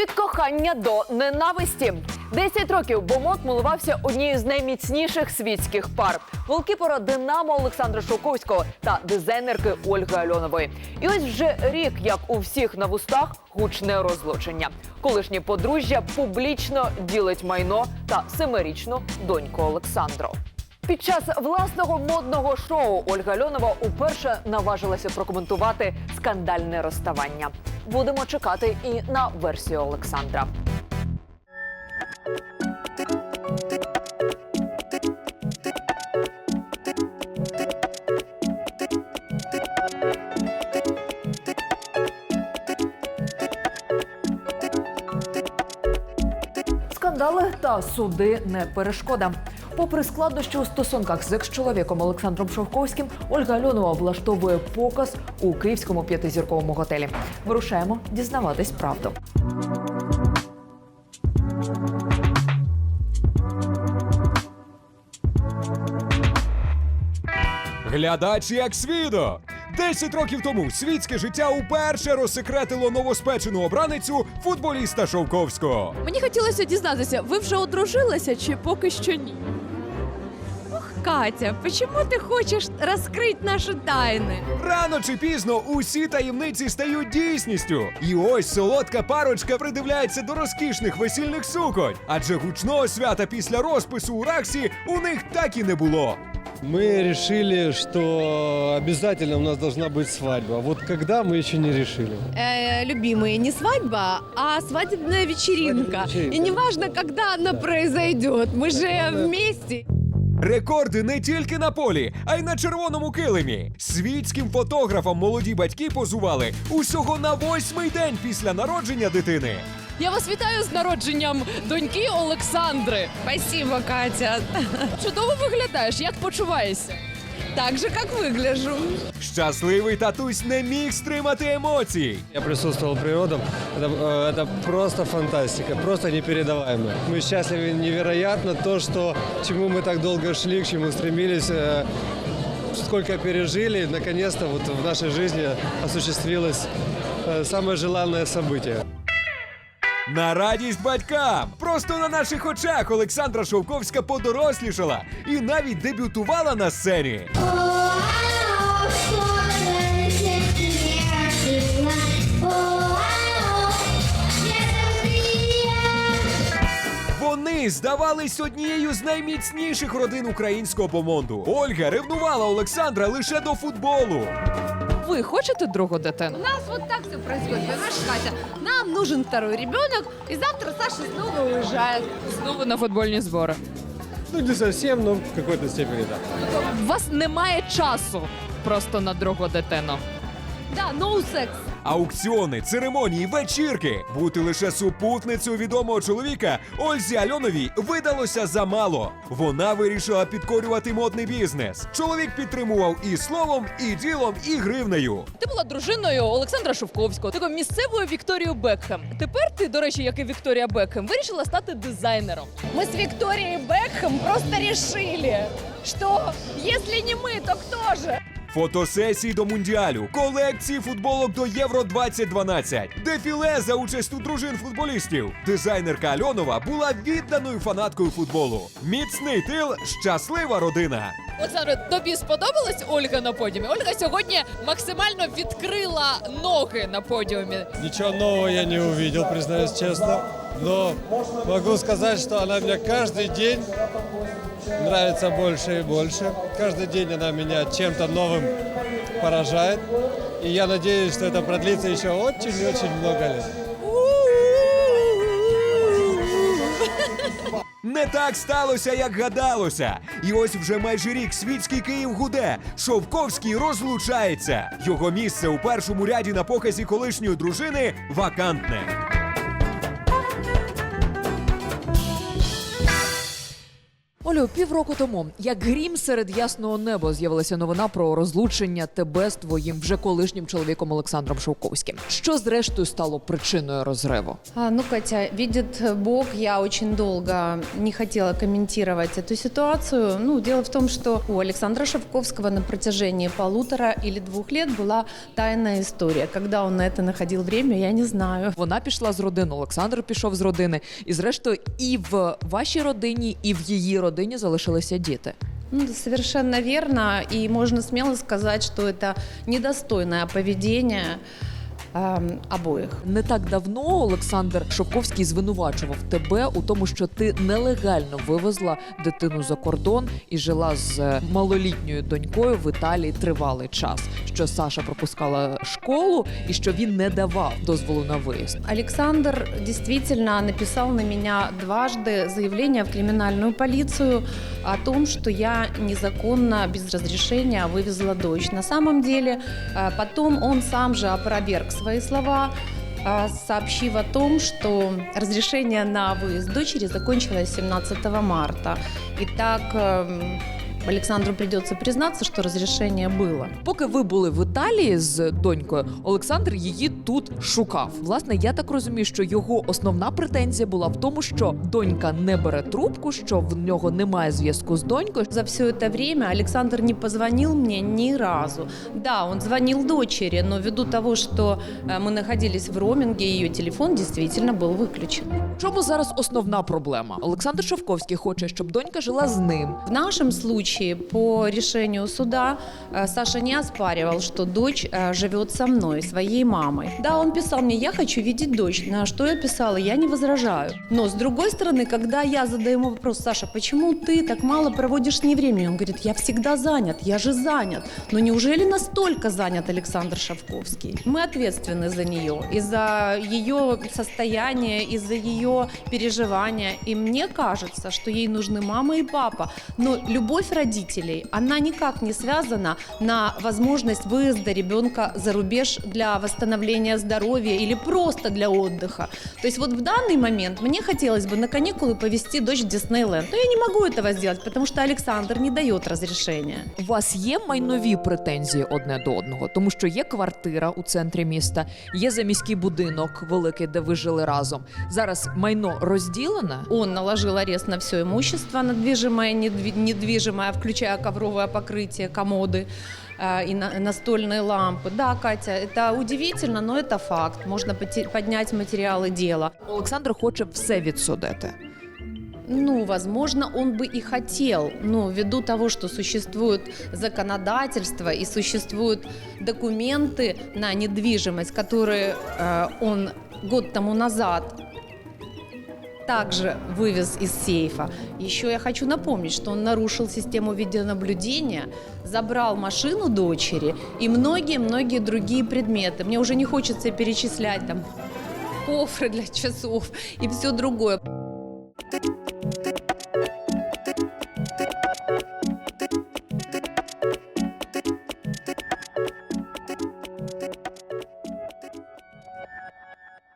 Від кохання до ненависті. Десять років Бомот милувався однією з найміцніших світських пар голкіпера Динамо Олександра Шовковського та дизайнерки Ольги Альонової. І ось вже рік, як у всіх на вустах, гучне розлучення. Колишнє подружжя публічно ділить майно та семирічну доньку Олександру. Під час власного модного шоу Ольга Льонова уперше наважилася прокоментувати скандальне розставання. Будемо чекати і на версію Олександра. Скандали та суди не перешкода. Попри складнощі у стосунках з екс-чоловіком Олександром Шовковським, Ольга Альонова влаштовує показ у київському п'ятизірковому готелі. Вирушаємо дізнаватись правду. Глядач як свідок! Десять років тому світське життя уперше розсекретило новоспечену обраницю футболіста Шовковського. Мені хотілося дізнатися, ви вже одружилися чи поки що ні? Ох, Катя, чому ти хочеш розкрити наші тайни? Рано чи пізно усі таємниці стають дійсністю. І ось солодка парочка придивляється до розкішних весільних суконь. Адже гучного свята після розпису у Раксі у них так і не було. Мы решили, что обязательно у нас должна быть свадьба. Вот когда мы еще не решили. Э, любимые, не свадьба, а свадебная вечеринка. Свадебная вечеринка. И неважно, когда она произойдет, мы же вместе. Рекорди не тільки на полі, а й на червоному килимі. Світським фотографам молоді батьки позували усього на восьмий день після народження дитини. Я вас вітаю з народженням доньки Олександри. Спасибо, Катя. Чудово виглядаєш. Як почуваєшся? Так же, как выгляжу. Щасливий татусь не міг стримати емоцій. Я присутствовал при родах. Это, э, это просто фантастика, просто непередаваемо. Мы счастливы невероятно. То, что, к чему мы так долго шли, к чему стремились, э, сколько пережили, наконец-то вот в нашей жизни осуществилось э, самое желанное событие. На радість батькам! Просто на наших очах Олександра Шовковська подорослішала і навіть дебютувала на сцені. Вони здавались однією з найміцніших родин українського помонду. Ольга ревнувала Олександра лише до футболу. Ви хочете другу дитину? У нас вот так все происходит, понимаешь, Катя? Нам нужен второй ребенок, и завтра Саша снова уезжает. Знову на футбольні збори. Ну, не совсем, но в какой-то степени да. У вас немає часу просто на другу дитину. Да, no секс Аукціони, церемонії, вечірки. Бути лише супутницею відомого чоловіка Ользі Альоновій видалося замало. Вона вирішила підкорювати модний бізнес. Чоловік підтримував і словом, і ділом, і гривнею. Ти була дружиною Олександра Шовковського, такою місцевою Вікторією Бекхем. Тепер ти, до речі, як і Вікторія Бекхем, вирішила стати дизайнером. Мы с Викторией Бекхэм просто решили, что если не мы, то кто же? Фотосесії до мундіалю, колекції футболок до Євро 2012, дефіле за участю дружин футболістів. Дизайнерка Альонова була відданою фанаткою футболу. Міцний тил, щаслива родина. Олександре, тобі сподобалась Ольга на подіумі? Ольга сьогодні максимально відкрила ноги на подіумі. Ничего нового я не увидел, признаюсь честно. Но могу сказать, что она мне каждый день нравится больше и больше. Каждый день она меня чем-то новым поражает. И я надеюсь, что это продлится еще очень-очень много лет. Не так сталося, як гадалося. І ось вже майже рік світський Київ гуде. Шовковський розлучається. Його місце у першому ряді на показі колишньої дружини вакантне. Олю, півроку тому, як грім серед ясного неба, з'явилася новина про розлучення тебе з твоїм вже колишнім чоловіком Олександром Шовковським. Що зрештою стало причиною розриву? А, ну, Катя, видит Бог, я очень долго не хотела комментировать эту ситуацию. Ну, дело в том, что у Александра Шевковского на протяжении полутора или двух лет была тайная история. Когда он на это находил время, я не знаю. Вона пішла з родини, Олександр пішов з родини, і зрештою, і в вашій родині, і в її родині залишилися діти. Ну, совершенно верно. И можно смело сказать, что это недостойное поведение эм, обоих. Не так давно Олександр Шовковський звинувачував тебе у тому, що ти нелегально вивезла дитину за кордон і жила з малолітньою донькою в Італії тривалий час Що Саша пропускала школу і що він не давав дозволу на виїзд. Александр действительно написал на меня дважды заявление в криминальную полицию о том, что я незаконно, без разрешения вывезла дочь. На самом деле, э, потом он сам же опроверг свои слова, э, сообщив о том, что разрешение на выезд дочери закончилось 17 марта. И так эм, Александру придется признаться, что разрешение было. Поки ви були в Італії з донькою, Олександр її тут шукав. Власне, я так розумію, що його основна претензія була в тому, що донька не бере трубку, що в нього немає зв'язку з донькою. За все это время Александр не позвонил мне ни разу. Да, он звонил дочери, но ввиду того, что э, мы находились в роуминге, ее телефон действительно был выключен. В чому зараз основна проблема? Олександр Шовковський хоче, щоб донька жила з ним. В нашем случае, по решению суда, э, Саша не оспаривал, что дочь э, живет со мной, своей мамой. Да, он писал мне, я хочу видеть дочь. На что я писала, я не возражаю. Но с другой стороны, когда я задаю ему вопрос, Саша, почему ты так мало проводишь с ней времени? Он говорит, я всегда занят, я же занят. Но неужели настолько занят Александр Шавковский? Мы ответственны за нее, и за ее состояние, и за ее переживания. И мне кажется, что ей нужны мама и папа. Но любовь родителей, она никак не связана на возможность выезда ребенка за рубеж для восстановления здоровья или просто для отдыха. То есть вот в данный момент мне хотелось бы на каникулы повезти дочь в Диснейленд. Но я не могу этого сделать, потому что Александр не дает разрешения. У вас є майнові претензії одне до одного, тому що є квартира у центрі міста, є заміський будинок великий, де ви жили разом. Зараз майно розділене. Он наложил арест на все имущество, недвижимое, недви- недвижимое, включая ковровое покрытие, комоды э, и на- настольные лампы. Да, Катя, это удивительно, но это факт. Можно поте- поднять материалы дела. Олександр хоче все відсудити. Ну, возможно, он бы и хотел, но ввиду того, что существует законодательство и существуют документы на недвижимость, которые э, он год тому назад также вывез из сейфа. Еще я хочу напомнить, что он нарушил систему видеонаблюдения, забрал машину дочери и многие-многие другие предметы. Мне уже не хочется перечислять там кофры для часов и все другое.